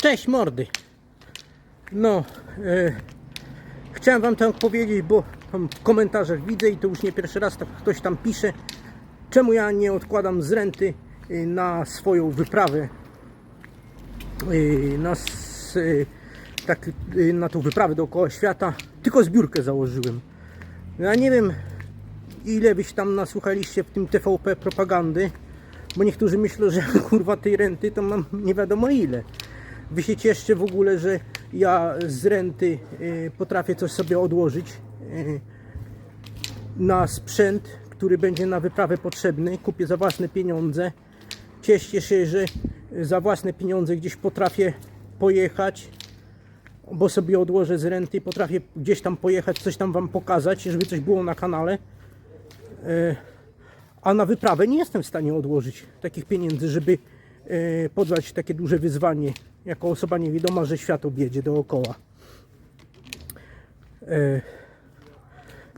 Cześć mordy. No, e, chciałem wam tak powiedzieć, bo w komentarzach widzę i to już nie pierwszy raz tak ktoś tam pisze, czemu ja nie odkładam z renty e, na swoją wyprawę, e, na, e, tak, na tą wyprawę dookoła świata, tylko zbiórkę założyłem. Ja nie wiem, ile byś tam nasłuchaliście w tym TVP propagandy, bo niektórzy myślą, że kurwa tej renty to mam nie wiadomo ile. Wy się cieszcie w ogóle, że ja z renty y, potrafię coś sobie odłożyć y, na sprzęt, który będzie na wyprawę potrzebny. Kupię za własne pieniądze. Cieszcie się, że za własne pieniądze gdzieś potrafię pojechać, bo sobie odłożę z renty. Potrafię gdzieś tam pojechać, coś tam Wam pokazać, żeby coś było na kanale. Y, a na wyprawę nie jestem w stanie odłożyć takich pieniędzy, żeby podjąć takie duże wyzwanie jako osoba niewidoma, że świat objedzie dookoła. E,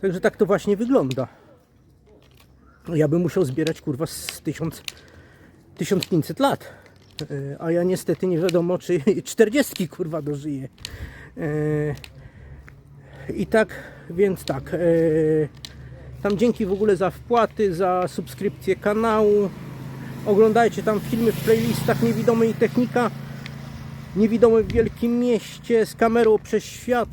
Także tak to właśnie wygląda. Ja bym musiał zbierać kurwa z 1000, 1500 lat. E, A ja niestety nie wiadomo, czy 40 kurwa dożyję. E, I tak, więc tak. Tam dzięki w ogóle za wpłaty, za subskrypcję kanału. Oglądajcie tam filmy w playlistach Niewidomy i Technika. Niewidomy w Wielkim Mieście z kamerą przez świat.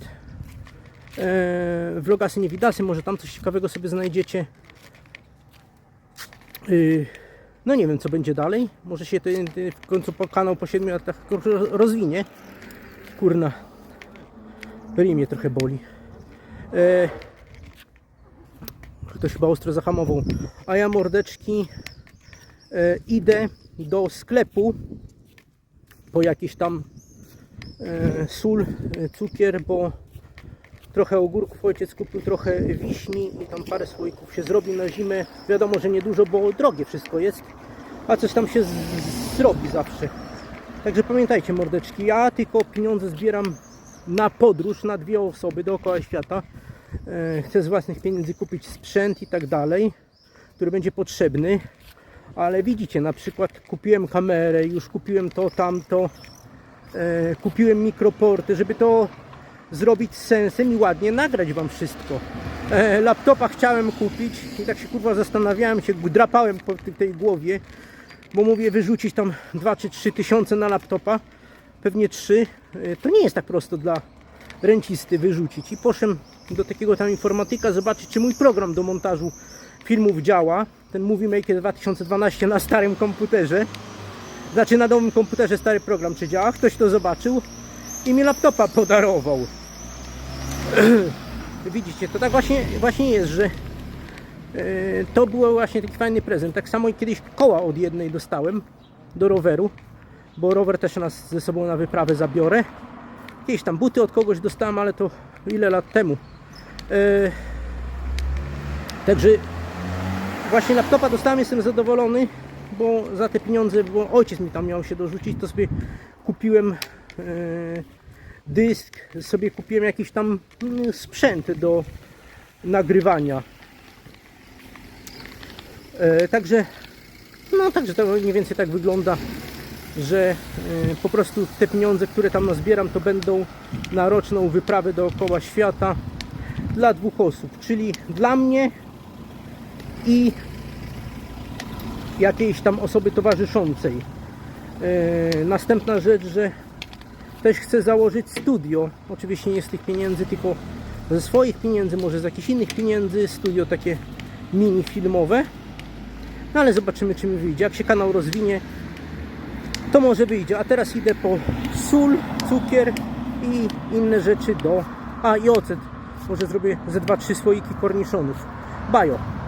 Eee, vlogasy Niewidasy, może tam coś ciekawego sobie znajdziecie. Yy, no nie wiem co będzie dalej. Może się ten, w końcu kanał po 7 latach rozwinie. Kurna. Ryj mnie trochę boli. Eee, Ktoś chyba ostro zahamował. A ja mordeczki e, idę do sklepu po jakiś tam e, sól, e, cukier, bo trochę ogórków ojciec kupił, trochę wiśni i tam parę słoików się zrobi na zimę. Wiadomo, że niedużo, bo drogie wszystko jest, a coś tam się zrobi zawsze. Także pamiętajcie mordeczki, ja tylko pieniądze zbieram na podróż, na dwie osoby dookoła świata. E, Chcę z własnych pieniędzy kupić sprzęt i tak dalej, który będzie potrzebny. Ale widzicie, na przykład kupiłem kamerę, już kupiłem to, tamto, e, kupiłem mikroporty, żeby to zrobić z sensem i ładnie nagrać Wam wszystko. E, laptopa chciałem kupić i tak się kurwa zastanawiałem się, drapałem po tej- głowie, bo mówię wyrzucić tam 2 czy 3 tysiące na laptopa, pewnie 3. E, to nie jest tak prosto dla rencisty wyrzucić. I poszedłem do takiego tam informatyka zobaczyć, czy mój program do montażu filmów działa. Ten Movie Maker 2012 na starym komputerze. Znaczy na nowym komputerze stary program czy działa. Ktoś to zobaczył i mi laptopa podarował. Widzicie, to tak właśnie, właśnie jest, że e, to był właśnie taki fajny prezent. Tak samo kiedyś koła od jednej dostałem do roweru, bo rower też nas ze sobą na wyprawę zabiorę. Jakieś tam buty od kogoś dostałem, ale to ile lat temu. E, Także właśnie laptopa dostałem, jestem zadowolony, bo za te pieniądze, bo ojciec mi tam miał się dorzucić, to sobie kupiłem e, dysk, sobie kupiłem jakiś tam mm, sprzęt do nagrywania. E, Także, no także to mniej więcej tak wygląda, że e, po prostu te pieniądze, które tam nazbieram, to będą na roczną wyprawę dookoła świata dla dwóch osób, czyli dla mnie i jakiejś tam osoby towarzyszącej. E, następna rzecz, że też chcę założyć studio. Oczywiście nie z tych pieniędzy, tylko ze swoich pieniędzy, może z jakichś innych pieniędzy. Studio takie mini filmowe. No ale zobaczymy, czy mi wyjdzie. Jak się kanał rozwinie, to może wyjdzie. A teraz idę po sól, cukier i inne rzeczy do. A i ocet. Może zrobię ze 2-3 słoiki korniszonów. Bajo.